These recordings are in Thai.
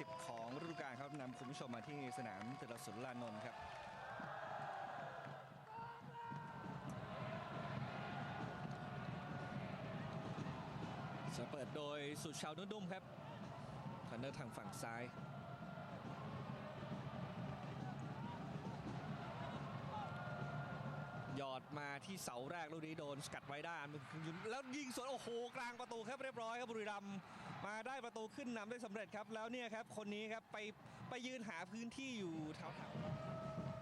20ของฤดูกาลครับนำคุณผู้ชมมาที่สนามตึกสุรลานนท์ครับจะเปิดโดยสุชาวนุ่นดุ้มครับทันเนอร์ทางฝั่งซ้าย ยอดมาที่เสาแรกลูกนี้โดนสกัดไว้ได้ แล้วยิงสวนโอ้โหกลางประตูครับเรียบร้อยครับบุรีรัมย์มาได้ประตูขึ้นนำได้สำเร็จครับ แล้วเนี่ยครับคนนี้ครับไปไปยืนหาพื้นที่อยู่แถว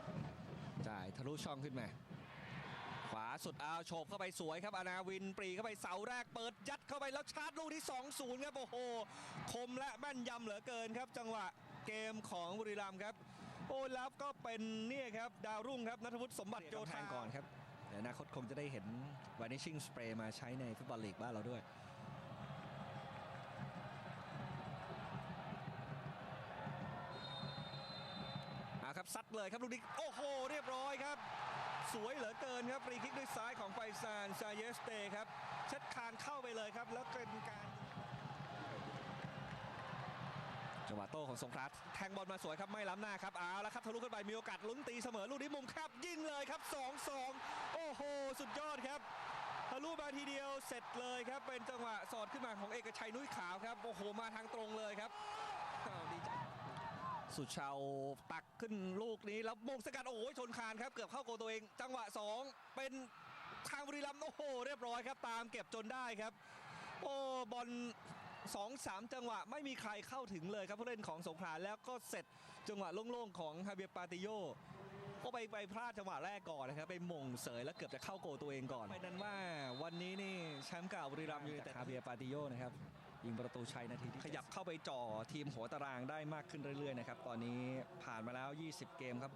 ๆจ่ายทะลุช่องขึ้นมาขวาสุดเอาโฉบเข้าไปสวยครับอานาวินปรีเข้าไปเสาแรกเปิดยัดเข้าไปแล้วชาร์จลูกที่ 2-0 ครับโอ้โห คมและแม่นยำเหลือเกินครับ จังหวะเกมของบุรีรัมย์ครับ โอ้แล้วก็เป็นเนี่ยครับดาวรุ่งครับนัทวุฒิสมบัติโยธาก่อนครับเดี๋ยวอนาคตคงจะได้เห็น Vanishing Spray มาใช้ในฟุตบอลลีกบ้านเราด้วยอาครับซัดเลยครับลูกนี้โอ้โห เรียบร้อยครับ สวยเหลือเกินครับฟรีคิกด้วยซ้ายของไฟซานซาเยสเตครับเช็ดคานเข้าไปเลยครับ แล้วเป็นการ จังหวะโต้ของสงขลาแทงบอลมาสวยครับไม่ล้ำหน้าครับเอาแล้วครับทะลุขึ้นไปมีโอกาสลุ้นตีเสมอลูกนี้มุมครับยิงเลยครับ 2-2 โอ้โห สุดยอดครับทะลุมาทีเดียวเสร็จเลยครับเป็นจังหวะสอดขึ้นมาของเอกชัยนุ้ยขาวครับโอ้โหมาทางตรงเลยครับดีใจสุชาวตักขึ้นลูกนี้แล้วมงสกัดโอ้โหชนคานครับเกือบเข้าโกตัวเอง จังหวะ 2 เป็นทางบุรีรัมย์โอ้โหเรียบร้อยครับ ตามเก็บจนได้ครับ โอ้บอล สองสามจังหวะไม่มีใครเข้าถึงเลยครับผู้เล่นของสงขลาแล้วก็เสร็จจังหวะโล่งๆของฮาเบียร์ปาติโยก็ไปไปพลาดจังหวะแรกก่อนนะครับไปหมงเสยแล้วเกือบจะเข้าโกลตัวเองก่อนไปนั้นว่าวันนี้นี่แชมป์เก่าบุรีรัมย์ยูไนเต็ดฮาเบียร์ปาติโยนะครับยิงประตูชัยนาทีที่ขยับเข้าไปจ่อทีมหัวตารางได้มากขึ้นเรื่อยๆนะครับตอนนี้ผ่านมาแล้ว 20 เกมครับ